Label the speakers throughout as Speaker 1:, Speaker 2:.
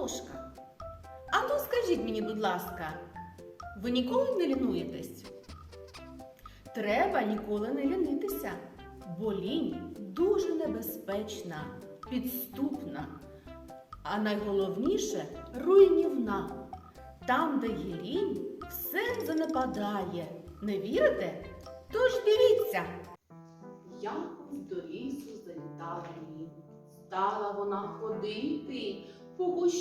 Speaker 1: ложка. А ну скажіть мені, будь ласка, ви ніколи не лінуєтесь? Треба ніколи не лінитися, бо лінь дуже небезпечна, підступна, а найголовніше руйнівна. Там, де є лінь, все занепадає. Не вірите? Тож дивіться. Якось до лісу завітала лінь. Стала вона ходити,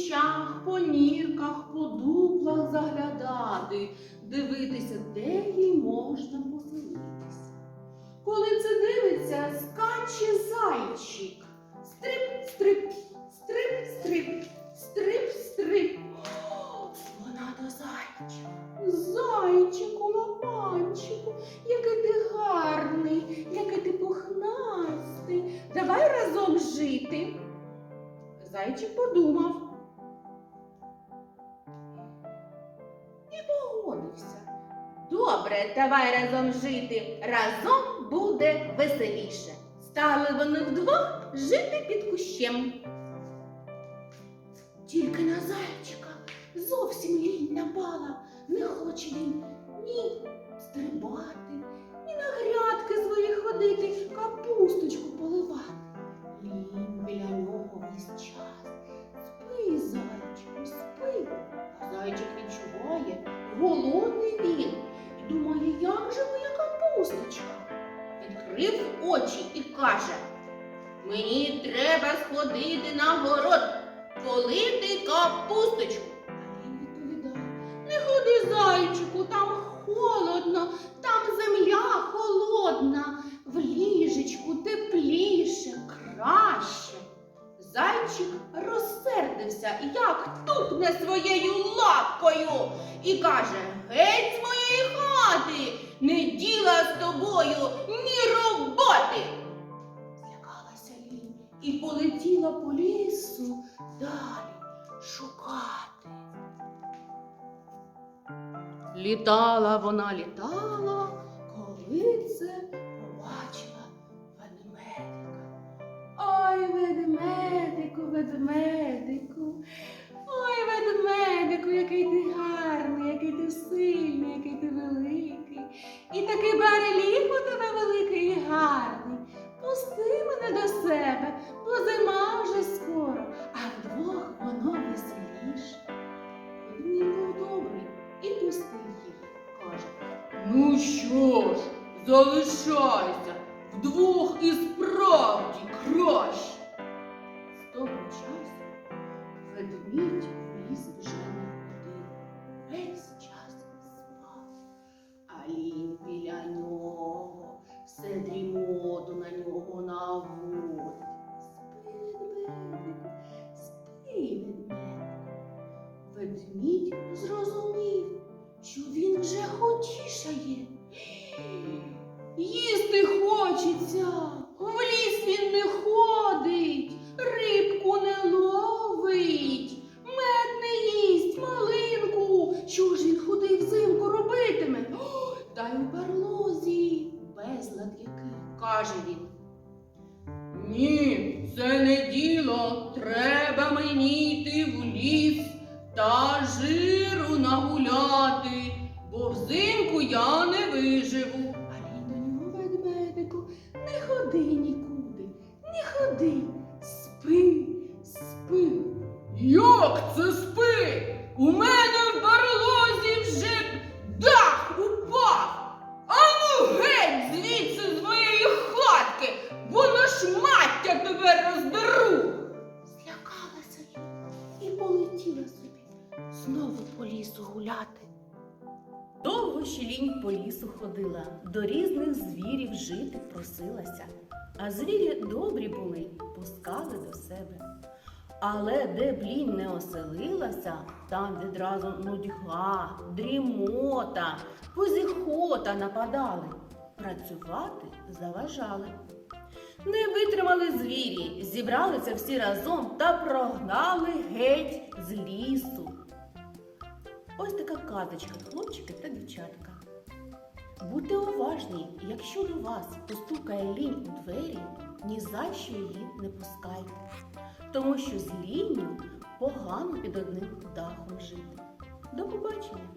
Speaker 1: кущах, по нірках, по дуплах заглядати, дивитися, де їй можна поселитися. Коли це дивиться, скаче зайчик. Стрип, стрип, стрип, стрип, стрип, стрип. Вона до зайчика. Зайчику, лапанчику, який ти гарний, який ти пухнастий. Давай разом жити. Зайчик подумав. Погодився. Добре, давай разом жити. Разом буде веселіше. Стали вони вдвох жити під кущем. Тільки на зайчика зовсім лінь напала. Не хоче він ні стрибати, ні на грядки свої ходити, капусточку поливати. Відкрив очі і каже, мені треба сходити на город, полити капусточку. А він відповідає, не ходи, зайчику, там холодно, там земля холодна, в ліжечку тепліше, краще. Зайчик розсердився, як тупне своєю лапкою і каже: Геть з моєї хати, не діла з тобою шукати. Літала вона, літала, коли це побачила ведмедика. Ой, ведмедику, ведмедику, ой, ведмедику, який ти гарний, який ти сильний, який ти великий. І такий барелік у тебе великий і гарний. Пусти мене до себе, Ну що ж, залишайся, вдвох і справді краще. З того часу ведмідь ліс вже не ходив, весь час спав, а лінь біля нього все дрімоту на нього наводить. Спи, ведмедику, спи, ведмедику. Ведмідь зрозумів, що він вже хотішає. Їсти хочеться, в ліс він не ходить, рибку не ловить, мед не їсть, малинку. Що ж він худий взимку робитиме? Та й у барлозі безлад який, каже він. Та жиру нагуляти, бо взимку я не виживу. А він до нього ведмедику, не ходи нікуди, не ходи, спи, спи. Як це спи? У мене в барлозі вже дах упав. Ану геть звідси з моєї хатки, бо на шмаття тебе роздеру. Злякалася я і полетіла собі знову по лісу гуляти. Довго ще лінь по лісу ходила, до різних звірів жити просилася. А звірі добрі були, пускали до себе. Але де б лінь не оселилася, там відразу нудьга, дрімота, позіхота нападали, працювати заважали. Не витримали звірі, зібралися всі разом та прогнали геть з лісу. Ось така казочка, хлопчики та дівчатка. Будьте уважні, якщо до вас постукає лінь у двері, ні за що її не пускайте. Тому що з лінню
Speaker 2: погано під одним дахом жити. До побачення!